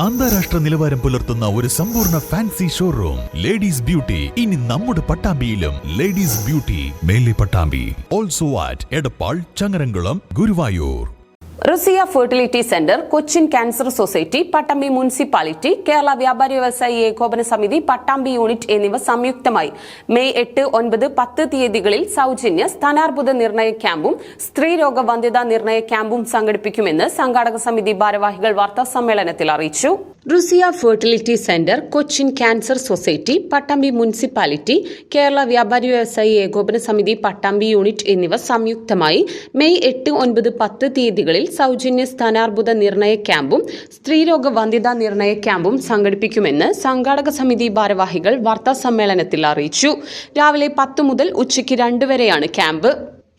അന്താരാഷ്ട്ര നിലവാരം പുലർത്തുന്ന ഒരു സമ്പൂർണ ഫാൻസി ഷോറൂം ലേഡീസ് ബ്യൂട്ടി ഇനി നമ്മുടെ പട്ടാമ്പിയിലും ladies beauty Mele Pattambi. Also at Edappal Changaramkulam Guruvayur. Rasiya fertility centre Cochin cancer society Pattambi municipality Kerala Vyapari Vyavasayi Ekopana സമിതി Pattambi unit എന്നിവ സംയുക്തമായി മെയ് എട്ട് ഒൻപത് പത്ത് തീയതികളിൽ സൗജന്യ സ്ഥാനാർബുദ നിർണയ ക്യാമ്പും സ്ത്രീരോഗ വന്ധ്യതാ നിർണയ ക്യാമ്പും സംഘടിപ്പിക്കുമെന്ന് സംഘാടക സമിതി ഭാരവാഹികൾ വാർത്താ സമ്മേളനത്തിൽ അറിയിച്ചു. Rusiya fertility centre Cochin cancer society Pattambi municipality Kerala Vyapari Vyavasayi Ekopana സമിതി പട്ടാമ്പി യൂണിറ്റ് എന്നിവ സംയുക്തമായി മെയ് എട്ട് ഒൻപത് പത്ത് തീയതികളിൽ സൗജന്യ സ്ഥാനാർബുദ നിർണയ ക്യാമ്പും സ്ത്രീരോഗ വന്ധ്യതാ നിർണയ ക്യാമ്പും സംഘടിപ്പിക്കുമെന്ന് സംഘാടക സമിതി ഭാരവാഹികൾ വാർത്താ സമ്മേളനത്തിൽ അറിയിച്ചു. രാവിലെ പത്ത് മുതൽ ഉച്ചയ്ക്ക് രണ്ട് വരെയാണ് ക്യാമ്പ്.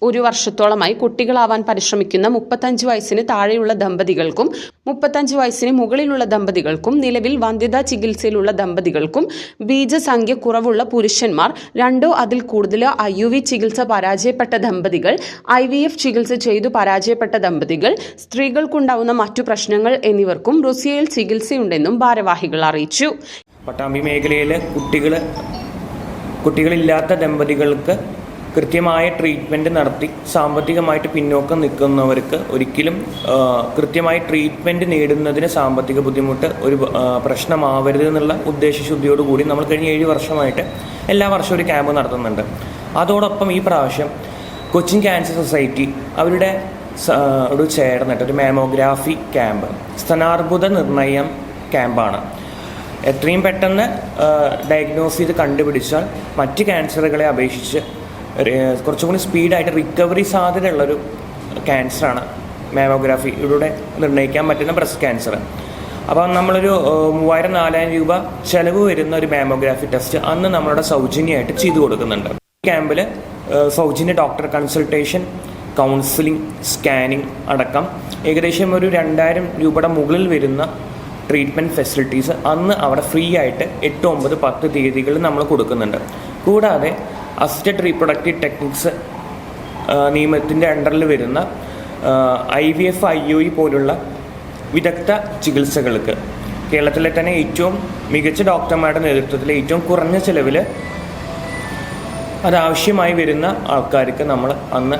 ഒരു വർഷത്തോളമായി കുട്ടികളാവാൻ പരിശ്രമിക്കുന്ന മുപ്പത്തഞ്ച് വയസ്സിന് താഴെയുള്ള ദമ്പതികൾക്കും മുപ്പത്തഞ്ച് വയസ്സിന് മുകളിലുള്ള ദമ്പതികൾക്കും നിലവിൽ വന്ധ്യതാ ചികിത്സയിലുള്ള ദമ്പതികൾക്കും ബീജസംഖ്യ കുറവുള്ള പുരുഷന്മാർ രണ്ടോ അതിൽ കൂടുതലോ ഐ യു വി ചികിത്സ പരാജയപ്പെട്ട ദമ്പതികൾ ഐ വി എഫ് ചികിത്സ ചെയ്തു പരാജയപ്പെട്ട ദമ്പതികൾ സ്ത്രീകൾക്കുണ്ടാവുന്ന മറ്റു പ്രശ്നങ്ങൾ എന്നിവർക്കും റുസിയയിൽ ചികിത്സയുണ്ടെന്നും ഭാരവാഹികൾ അറിയിച്ചു. പട്ടാമ്പി മേഖലയിലെ കുട്ടികൾ കുട്ടികളില്ലാത്ത ദമ്പതികൾക്ക് കൃത്യമായ ട്രീറ്റ്മെന്റ് നടത്തി സാമ്പത്തികമായിട്ട് പിന്നോക്കം നിൽക്കുന്നവർക്ക് ഒരിക്കലും കൃത്യമായ ട്രീറ്റ്മെന്റ് നേടുന്നതിന് സാമ്പത്തിക ബുദ്ധിമുട്ട് ഒരു പ്രശ്നമാവരുത് എന്നുള്ള ഉദ്ദേശശുദ്ധിയോടുകൂടി നമ്മൾ കഴിഞ്ഞ ഏഴ് വർഷമായിട്ട് എല്ലാ വർഷവും ഒരു ക്യാമ്പ് നടത്തുന്നുണ്ട്. അതോടൊപ്പം ഈ പ്രാവശ്യം കൊച്ചിൻ ക്യാൻസർ സൊസൈറ്റി അവരുടെ ഒരു ചേർന്നിട്ട് ഒരു മാമോഗ്രാഫി ക്യാമ്പ് സ്തനാർബുദ നിർണയം ക്യാമ്പാണ് എത്രയും പെട്ടെന്ന് ഡയഗ്നോസ് ചെയ്ത് കണ്ടുപിടിച്ചാൽ മറ്റ് ക്യാൻസറുകളെ അപേക്ഷിച്ച് കുറച്ചും കൂടി സ്പീഡായിട്ട് റിക്കവറി സാധ്യതയുള്ളൊരു ക്യാൻസറാണ് മാമോഗ്രാഫി ഇതിലൂടെ നിർണയിക്കാൻ പറ്റുന്ന ബ്രസ്റ്റ് ക്യാൻസർ അപ്പം നമ്മളൊരു മൂവായിരം നാലായിരം രൂപ ചിലവ് വരുന്ന ഒരു മാമോഗ്രാഫി ടെസ്റ്റ് അന്ന് നമ്മളുടെ സൗജന്യമായിട്ട് ചെയ്തു കൊടുക്കുന്നുണ്ട്. ക്യാമ്പിൽ സൗജന്യ ഡോക്ടർ കൺസൾട്ടേഷൻ കൗൺസിലിംഗ് സ്കാനിങ് അടക്കം ഏകദേശം ഒരു രണ്ടായിരം രൂപയുടെ മുകളിൽ വരുന്ന ട്രീറ്റ്മെന്റ് ഫെസിലിറ്റീസ് അന്ന് അവിടെ ഫ്രീ ആയിട്ട് എട്ട് ഒമ്പത് പത്ത് തീയതികളിൽ നമ്മൾ കൊടുക്കുന്നുണ്ട്. കൂടാതെ അസിസ്റ്റഡ് റീപ്രൊഡക്റ്റീവ് ടെക്നിക്സ് നിയമത്തിന്റെ അണ്ടറിൽ വരുന്ന I V F I O E പോലുള്ള വിദഗ്ധ ചികിത്സകൾക്ക് കേരളത്തിലെ തന്നെ ഏറ്റവും മികച്ച ഡോക്ടർമാരുടെ നേതൃത്വത്തിൽ ഏറ്റവും കുറഞ്ഞ ചിലവിൽ അതാവശ്യമായി വരുന്ന ആൾക്കാർക്ക് നമ്മൾ അന്ന്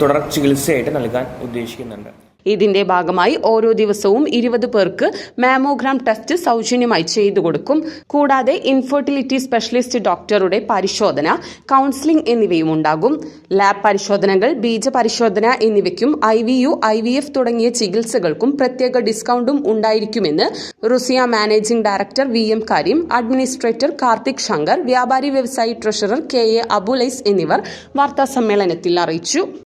തുടർ ചികിത്സയായിട്ട് നൽകാൻ ഉദ്ദേശിക്കുന്നുണ്ട്. ഇതിന്റെ ഭാഗമായി ഓരോ ദിവസവും ഇരുപത് പേർക്ക് മാമോഗ്രാം ടെസ്റ്റ് സൗജന്യമായി ചെയ്തു കൊടുക്കും. കൂടാതെ ഇൻഫെർട്ടിലിറ്റി സ്പെഷ്യലിസ്റ്റ് ഡോക്ടറുടെ പരിശോധന കൗൺസിലിംഗ് എന്നിവയും ഉണ്ടാകും. ലാബ് പരിശോധനകൾ ബീജ പരിശോധന എന്നിവയ്ക്കും I V U I V F തുടങ്ങിയ ചികിത്സകൾക്കും പ്രത്യേക ഡിസ്കൗണ്ടും ഉണ്ടായിരിക്കുമെന്ന് Rusiya managing director V M കാര്യം അഡ്മിനിസ്ട്രേറ്റർ കാർത്തിക് ശങ്കർ വ്യാപാരി വ്യവസായി ട്രഷറർ കെ എ അബുലൈസ് എന്നിവർ വാർത്താ സമ്മേളനത്തിൽ അറിയിച്ചു.